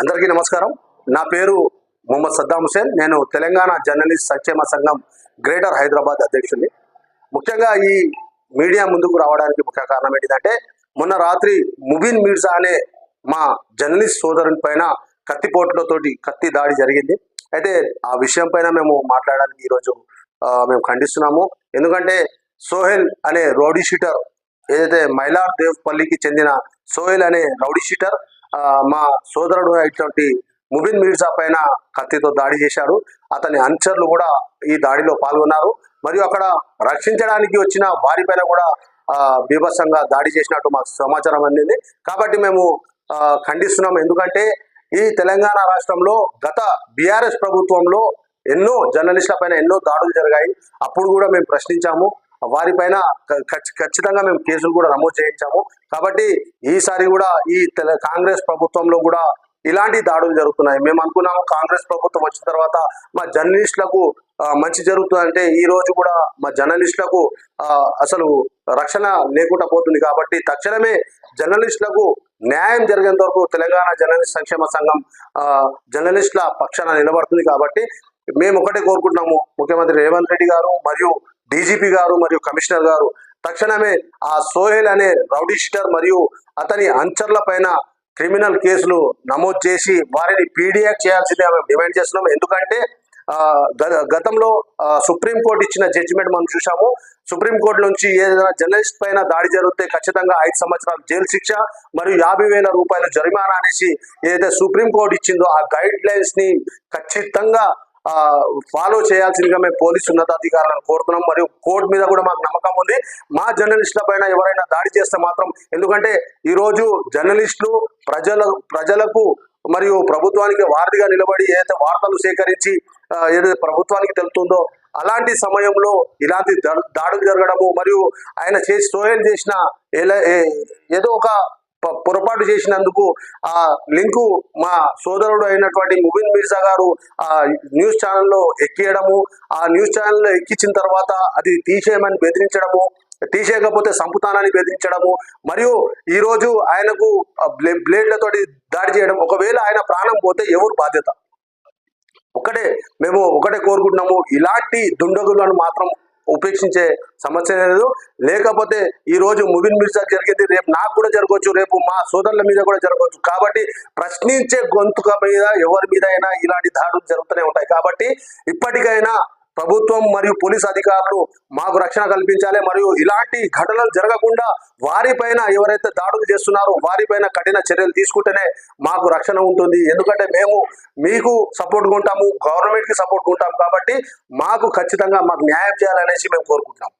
అందరికీ నమస్కారం. నా పేరు మొహమ్మద్ సద్దాం హుసేన్ నేను తెలంగాణ జర్నలిస్ట్ సంక్షేమ సంఘం గ్రేటర్ హైదరాబాద్ అధ్యక్షుడిని. ముఖ్యంగా ఈ మీడియా ముందుకు రావడానికి ముఖ్య కారణం ఏంటిదంటే మొన్న రాత్రి ముబిన్ మీర్జా అనే మా జర్నలిస్ట్ సోదరుని పైన కత్తిపోట్లతోటి కత్తి దాడి జరిగింది. అయితే ఆ విషయం పైన మేము మాట్లాడడానికి ఈరోజు మేము ఖండిస్తున్నాము. ఎందుకంటే సోహెల్ అనే రౌడీ షీటర్ ఏదైతే మైలార్ దేవ్పల్లికి చెందిన సోహెల్ అనే రౌడీ షీటర్ మా సోదరుడు అయినటువంటి ముబిన్ మీర్జా పైన కత్తితో దాడి చేశాడు. అతని అనుచరులు కూడా ఈ దాడిలో పాల్గొన్నారు. మరియు అక్కడ రక్షించడానికి వచ్చిన వారి పైన కూడా బీభత్సంగా దాడి చేసినట్టు మాకు సమాచారం అందింది. కాబట్టి మేము ఖండిస్తున్నాము ఖండిస్తున్నాం. ఎందుకంటే ఈ తెలంగాణ రాష్ట్రంలో గత బీఆర్ఎస్ ప్రభుత్వంలో ఎన్నో జర్నలిస్టుల పైన ఎన్నో దాడులు జరిగాయి. అప్పుడు కూడా మేము ప్రశ్నించాము. వారిపైన ఖచ్చితంగా మేము కేసులు కూడా నమోదు చేయించాము. కాబట్టి ఈసారి కూడా ఈ తెల కాంగ్రెస్ ప్రభుత్వంలో కూడా ఇలాంటి దాడులు జరుగుతున్నాయి. మేము అనుకున్నాము కాంగ్రెస్ ప్రభుత్వం వచ్చిన తర్వాత మా జర్నలిస్టులకు మంచి జరుగుతుందంటే ఈ రోజు కూడా మా జర్నలిస్టులకు అసలు రక్షణ లేకుండా పోతుంది కాబట్టి తక్షణమే జర్నలిస్టులకు న్యాయం జరిగేంత వరకు తెలంగాణ జర్నలిస్ట్ సంక్షేమ సంఘం జర్నలిస్టుల పక్షాన నిలబడుతుంది కాబట్టి మేము ఒకటే కోరుకుంటున్నాము. ముఖ్యమంత్రి రేవంత్ రెడ్డి గారు మరియు డీజీపీ గారు మరియు కమిషనర్ గారు తక్షణమే ఆ సోహెల్ అనే రౌడీ షీటర్ మరియు అతని అంచర్ల పైన క్రిమినల్ కేసులు నమోదు చేసి వారిని పీడియాక్ చేయాల్సిందే మేము డిమాండ్ చేస్తున్నాం. ఎందుకంటే గ- గతంలో సుప్రీంకోర్టు ఇచ్చిన జడ్జిమెంట్ మనం చూసాము సుప్రీంకోర్టు నుంచి ఏదైనా జర్నలిస్ట్ పైన దాడి జరిగితే ఖచ్చితంగా ఐదు సంవత్సరాల జైలు శిక్ష మరియు యాభై వేల రూపాయల జరిమానా అనేసి ఏదైతే సుప్రీంకోర్టు ఇచ్చిందో ఆ గైడ్ లైన్స్ని ఖచ్చితంగా ఫాలో చేయాల్సిందిగా మేము పోలీసు ఉన్నతాధికారులను కోరుతున్నాం. మరియు కోర్టు మీద కూడా మాకు నమ్మకం ఉంది. మా జర్నలిస్టుల పైన ఎవరైనా దాడి చేస్తే మాత్రం ఎందుకంటే ఈరోజు జర్నలిస్టులు ప్రజల ప్రజలకు మరియు ప్రభుత్వానికి వారధిగా నిలబడి ఏదైతే వార్తలు సేకరించి ఏదైతే ప్రభుత్వానికి తెలుతుందో అలాంటి సమయంలో ఇలాంటి దాడులు జరగడము మరియు ఆయన చేసి సోయల్ చేసిన ఏదో ఒక పొరపాటు చేసినందుకు ఆ లింకు మా సోదరుడు అయినటువంటి ముబిన్ మీర్జా గారు ఆ న్యూస్ ఛానల్లో ఎక్కియడము. ఆ న్యూస్ ఛానల్లో ఎక్కించిన తర్వాత అది తీసేయమని బెదిరించడము తీసేయకపోతే సంపుతానని బెదిరించడము. మరియు ఈరోజు ఆయనకు ఆ బ్లేడ్లతోటి దాడి చేయడం. ఒకవేళ ఆయన ప్రాణం పోతే ఎవరు బాధ్యత? ఒకటే మేము ఒకటే కోరుకుంటున్నాము. ఇలాంటి దుండగులను మాత్రం ఉపేక్షించే సమస్య లేదు. లేకపోతే ఈ రోజు ముబిన్ మిర్జా జరిగింది. రేపు నాకు కూడా జరగవచ్చు. రేపు మా సోదరుల మీద కూడా జరగవచ్చు. కాబట్టి ప్రశ్నించే గొంతుక మీద ఎవరి మీద అయినా ఇలాంటి దాడులు జరుగుతూనే ఉంటాయి. కాబట్టి ఇప్పటికైనా ప్రభుత్వం మరియు పోలీస్ అధికారులు మాకు రక్షణ కల్పించాలి మరియు ఇలాంటి ఘటనలు జరగకుండా వారిపైన ఎవరైతే దాడులు చేస్తున్నారో వారిపైన కఠిన చర్యలు తీసుకుంటేనే మాకు రక్షణ ఉంటుంది. ఎందుకంటే మేము మీకు సపోర్ట్ ఉంటాము గవర్నమెంట్కి సపోర్ట్ ఉంటాము కాబట్టి మాకు ఖచ్చితంగా మాకు న్యాయం చేయాలనేసి మేము కోరుకుంటున్నాం